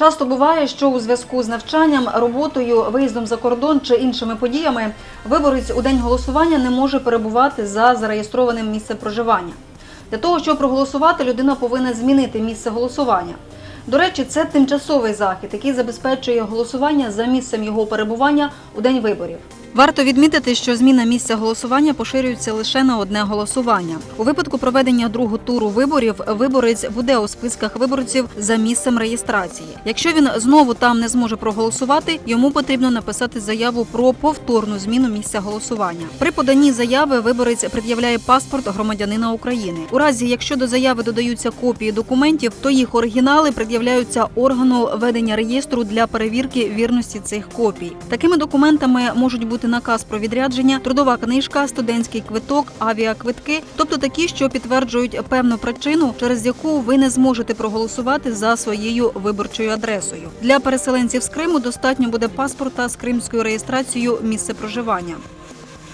Часто буває, що у зв'язку з навчанням, роботою, виїздом за кордон чи іншими подіями виборець у день голосування не може перебувати за зареєстрованим місцем проживання. Для того, щоб проголосувати, людина повинна змінити місце голосування. До речі, це тимчасовий захід, який забезпечує голосування за місцем його перебування у день виборів. Варто відмітити, що зміна місця голосування поширюється лише на одне голосування. У випадку проведення другого туру виборів виборець буде у списках виборців за місцем реєстрації. Якщо він знову там не зможе проголосувати, йому потрібно написати заяву про повторну зміну місця голосування. При поданні заяви виборець пред'являє паспорт громадянина України. У разі, якщо до заяви додаються копії документів, то їх оригінали пред'являються органу ведення реєстру для перевірки вірності цих копій. Такими документами можуть бути наказ про відрядження, трудова книжка, студентський квиток, авіаквитки, тобто такі, що підтверджують певну причину, через яку ви не зможете проголосувати за своєю виборчою адресою. Для переселенців з Криму достатньо буде паспорта з кримською реєстрацією місце проживання.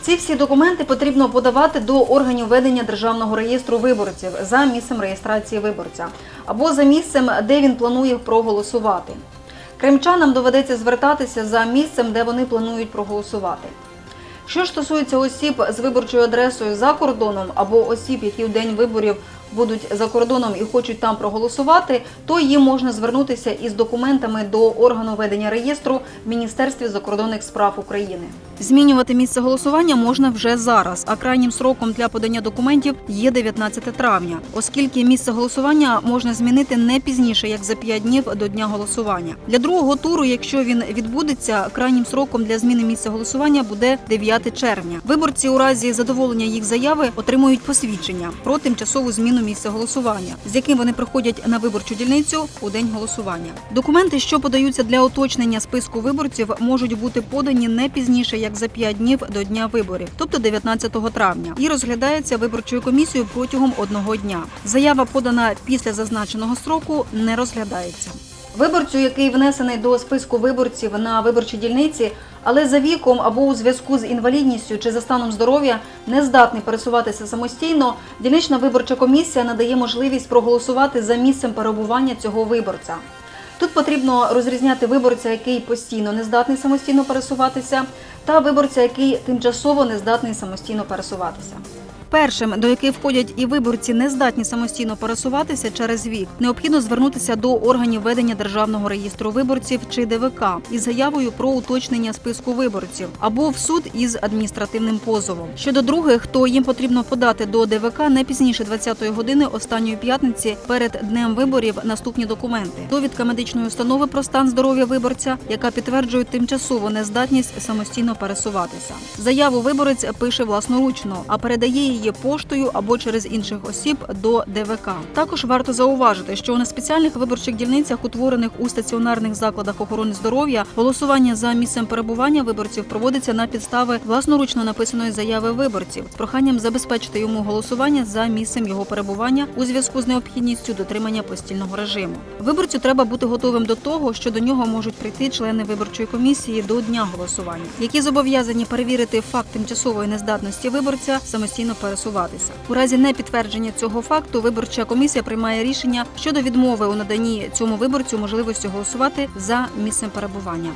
Ці всі документи потрібно подавати до органів ведення державного реєстру виборців за місцем реєстрації виборця або за місцем, де він планує проголосувати. Кримчанам доведеться звертатися за місцем, де вони планують проголосувати. Що стосується осіб з виборчою адресою за кордоном або осіб, які в день виборів будуть за кордоном і хочуть там проголосувати, то їм можна звернутися із документами до органу ведення реєстру в Міністерстві закордонних справ України. Змінювати місце голосування можна вже зараз, а крайнім сроком для подання документів є 19 травня, оскільки місце голосування можна змінити не пізніше як за 5 днів до дня голосування. Для другого туру, якщо він відбудеться, крайнім сроком для зміни місця голосування буде 9 червня. Виборці у разі задоволення їх заяви отримують посвідчення про тимчасову зміну місця голосування, з яким вони приходять на виборчу дільницю у день голосування. Документи, що подаються для уточнення списку виборців, можуть бути подані не пізніше як за 5 днів до дня виборів, тобто 19 травня, і розглядається виборчою комісією протягом одного дня. Заява подана після зазначеного строку не розглядається. Виборцю, який внесений до списку виборців на виборчій дільниці, але за віком або у зв'язку з інвалідністю чи за станом здоров'я не здатний пересуватися самостійно, дільнична виборча комісія надає можливість проголосувати за місцем перебування цього виборця. Тут потрібно розрізняти виборця, який постійно не здатний самостійно пересуватися, та виборця, який тимчасово не здатний самостійно пересуватися. Першим, до яких входять і виборці, не здатні самостійно пересуватися через вік, необхідно звернутися до органів ведення державного реєстру виборців чи ДВК із заявою про уточнення списку виборців або в суд із адміністративним позовом. Щодо других, то їм потрібно подати до ДВК не пізніше 20-ї години останньої п'ятниці перед днем виборів наступні документи: довідка медичної установи про стан здоров'я виборця, яка підтверджує тимчасову нездатність самостійно пересуватися. Заяву виборець пише власноручно, а передає її поштою або через інших осіб до ДВК. Також варто зауважити, що на спеціальних виборчих дільницях, утворених у стаціонарних закладах охорони здоров'я, голосування за місцем перебування виборців проводиться на підстави власноручно написаної заяви виборців з проханням забезпечити йому голосування за місцем його перебування у зв'язку з необхідністю дотримання постільного режиму. Виборцю треба бути готовим до того, що до нього можуть прийти члени виборчої комісії до дня голосування, які зобов'язані перевірити факт тимчасової нездатності виборця самостійно пересуватися. У разі непідтвердження цього факту виборча комісія приймає рішення щодо відмови у наданні цьому виборцю можливості голосувати за місцем перебування.